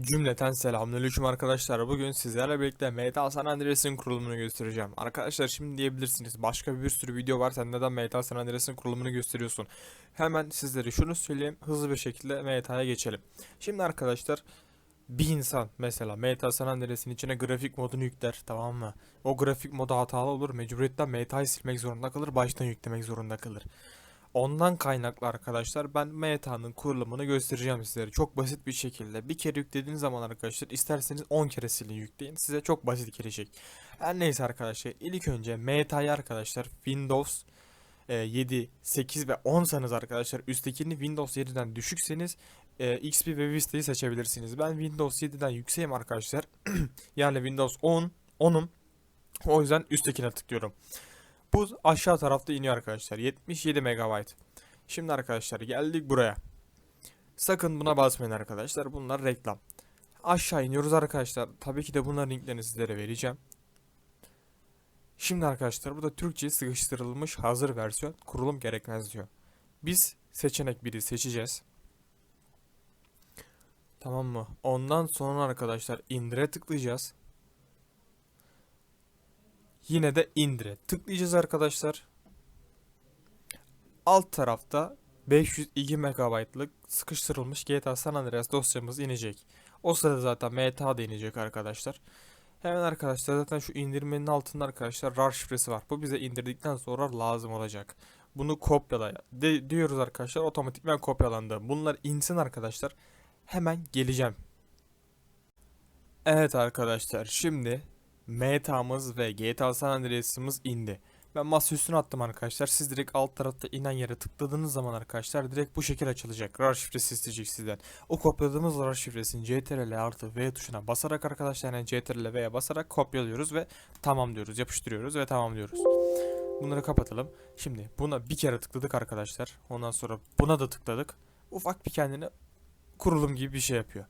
Cümleten selamünaleyküm arkadaşlar. Bugün sizlerle birlikte Meta San Andreas'ın kurulumunu göstereceğim. Arkadaşlar şimdi diyebilirsiniz başka bir sürü video var sen neden Meta San Andreas'ın kurulumunu gösteriyorsun? Hemen sizlere şunu söyleyeyim hızlı bir şekilde Meta'ya geçelim. Şimdi arkadaşlar bir insan mesela Meta San Andreas'ın içine grafik modunu yükler tamam mı? O grafik modu hatalı olur mecburiyetten Meta'yı silmek zorunda kalır baştan yüklemek zorunda kalır. Ondan kaynaklı arkadaşlar ben meta'nın kurulumunu göstereceğim sizlere. Çok basit bir şekilde. Bir kere yüklediğiniz zaman arkadaşlar isterseniz 10 kere silin yükleyin. Size çok basit gelecek. Her neyse arkadaşlar ilk önce meta'yı arkadaşlar Windows e, 7, 8 ve 10 sanız arkadaşlar üsttekini Windows 7'den düşükseniz e, XP ve Vista'yı seçebilirsiniz. Ben Windows 7'den yükseğim arkadaşlar. yani Windows 10, 10'um. O yüzden üsttekine tıklıyorum. Bu aşağı tarafta iniyor arkadaşlar. 77 MB. Şimdi arkadaşlar geldik buraya. Sakın buna basmayın arkadaşlar. Bunlar reklam. Aşağı iniyoruz arkadaşlar. Tabii ki de bunların linklerini sizlere vereceğim. Şimdi arkadaşlar burada Türkçe sıkıştırılmış hazır versiyon kurulum gerekmez diyor. Biz seçenek 1'i seçeceğiz. Tamam mı? Ondan sonra arkadaşlar indire tıklayacağız. Yine de indire tıklayacağız arkadaşlar. Alt tarafta 502 MB'lık sıkıştırılmış GTA San Andreas dosyamız inecek. O sırada zaten MTA da inecek arkadaşlar. Hemen arkadaşlar zaten şu indirmenin altında arkadaşlar RAR şifresi var. Bu bize indirdikten sonra lazım olacak. Bunu kopyala de, diyoruz arkadaşlar otomatikman kopyalandı. Bunlar insin arkadaşlar. Hemen geleceğim. Evet arkadaşlar şimdi Meta'mız ve GTA San Andreas'ımız indi. Ben masa üstüne attım arkadaşlar. Siz direkt alt tarafta inen yere tıkladığınız zaman arkadaşlar direkt bu şekil açılacak. RAR şifresi isteyecek sizden. O kopyaladığımız RAR şifresini CTRL artı V tuşuna basarak arkadaşlar yani CTRL V'ye basarak kopyalıyoruz ve tamam diyoruz. Yapıştırıyoruz ve tamam diyoruz. Bunları kapatalım. Şimdi buna bir kere tıkladık arkadaşlar. Ondan sonra buna da tıkladık. Ufak bir kendine kurulum gibi bir şey yapıyor.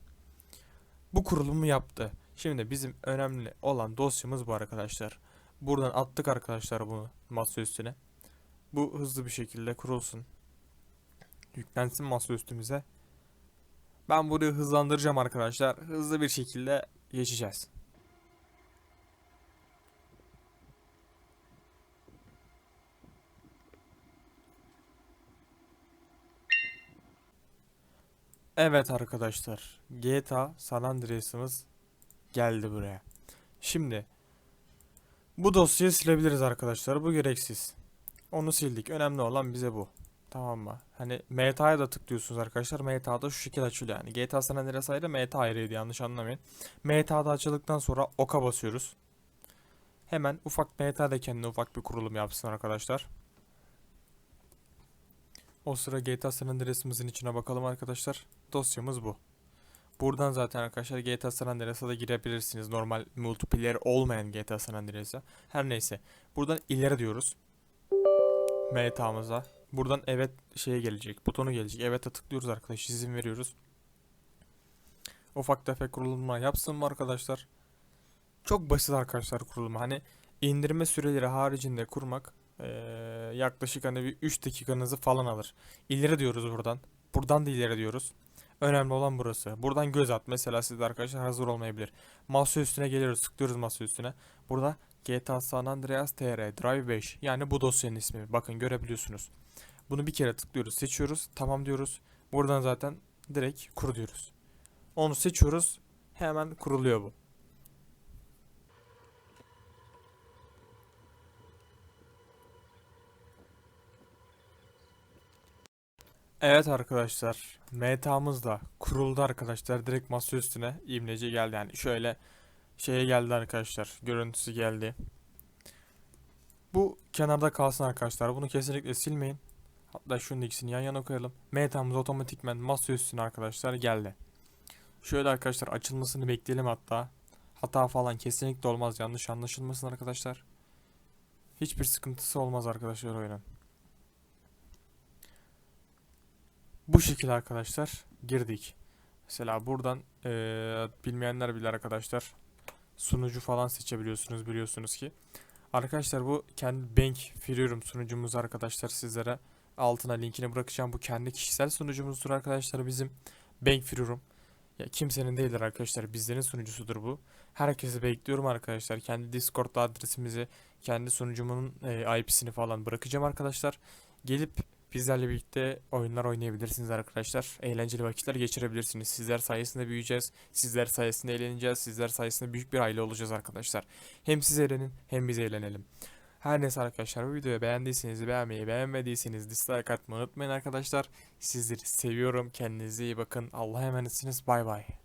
Bu kurulumu yaptı. Şimdi bizim önemli olan dosyamız bu arkadaşlar. Buradan attık arkadaşlar bunu masa üstüne. Bu hızlı bir şekilde kurulsun. Yüklensin masa üstümüze. Ben burayı hızlandıracağım arkadaşlar. Hızlı bir şekilde geçeceğiz. Evet arkadaşlar. GTA San Andreas'ımız geldi buraya. Şimdi bu dosyayı silebiliriz arkadaşlar. Bu gereksiz. Onu sildik. Önemli olan bize bu. Tamam mı? Hani meta'ya da tıklıyorsunuz arkadaşlar. Meta'da şu şekilde açılıyor yani. GTA San Andreas ayrı, meta ayrıydı yanlış anlamayın. Meta'da açıldıktan sonra oka basıyoruz. Hemen ufak meta da kendine ufak bir kurulum yapsın arkadaşlar. O sıra GTA San Andreas'ımızın içine bakalım arkadaşlar. Dosyamız bu. Buradan zaten arkadaşlar GTA San Andreas'a da girebilirsiniz. Normal multiplayer olmayan GTA San Andreas'a. Her neyse. Buradan ileri diyoruz. Meta'mıza. Buradan evet şeye gelecek. Butonu gelecek. Evet'e tıklıyoruz arkadaşlar. izin veriyoruz. Ufak tefek kurulumlar yapsın mı arkadaşlar? Çok basit arkadaşlar kurulumu. Hani indirme süreleri haricinde kurmak eee, yaklaşık hani bir 3 dakikanızı falan alır. İleri diyoruz buradan. Buradan da ileri diyoruz. Önemli olan burası. Buradan göz at. Mesela sizde arkadaşlar hazır olmayabilir. Masa üstüne geliyoruz. Tıklıyoruz masa üstüne. Burada GTA San Andreas TR Drive 5. Yani bu dosyanın ismi. Bakın görebiliyorsunuz. Bunu bir kere tıklıyoruz. Seçiyoruz. Tamam diyoruz. Buradan zaten direkt kur diyoruz. Onu seçiyoruz. Hemen kuruluyor bu. Evet arkadaşlar, meta'mız da kuruldu arkadaşlar. Direkt masa üstüne imleci geldi yani şöyle şeye geldi arkadaşlar. Görüntüsü geldi. Bu kenarda kalsın arkadaşlar. Bunu kesinlikle silmeyin. Hatta şunun ikisini yan yana koyalım. Meta'mız otomatikmen masa üstüne arkadaşlar geldi. Şöyle arkadaşlar açılmasını bekleyelim hatta. Hata falan kesinlikle olmaz. Yanlış anlaşılmasın arkadaşlar. Hiçbir sıkıntısı olmaz arkadaşlar oyunun. Bu şekilde arkadaşlar girdik. Mesela buradan eee, bilmeyenler bilir arkadaşlar. Sunucu falan seçebiliyorsunuz biliyorsunuz ki. Arkadaşlar bu kendi Bank Freedom sunucumuz arkadaşlar sizlere altına linkini bırakacağım. Bu kendi kişisel sunucumuzdur arkadaşlar bizim Bank Freedom. Ya kimsenin değildir arkadaşlar. Bizlerin sunucusudur bu. Herkesi bekliyorum arkadaşlar. Kendi Discord'da adresimizi, kendi sunucumun e, IP'sini falan bırakacağım arkadaşlar. Gelip bizlerle birlikte oyunlar oynayabilirsiniz arkadaşlar. Eğlenceli vakitler geçirebilirsiniz. Sizler sayesinde büyüyeceğiz. Sizler sayesinde eğleneceğiz. Sizler sayesinde büyük bir aile olacağız arkadaşlar. Hem siz eğlenin hem biz eğlenelim. Her neyse arkadaşlar bu videoyu beğendiyseniz beğenmeyi, beğenmediyseniz dislike atmayı unutmayın arkadaşlar. Sizleri seviyorum. Kendinize iyi bakın. Allah'a emanetsiniz. Bay bay.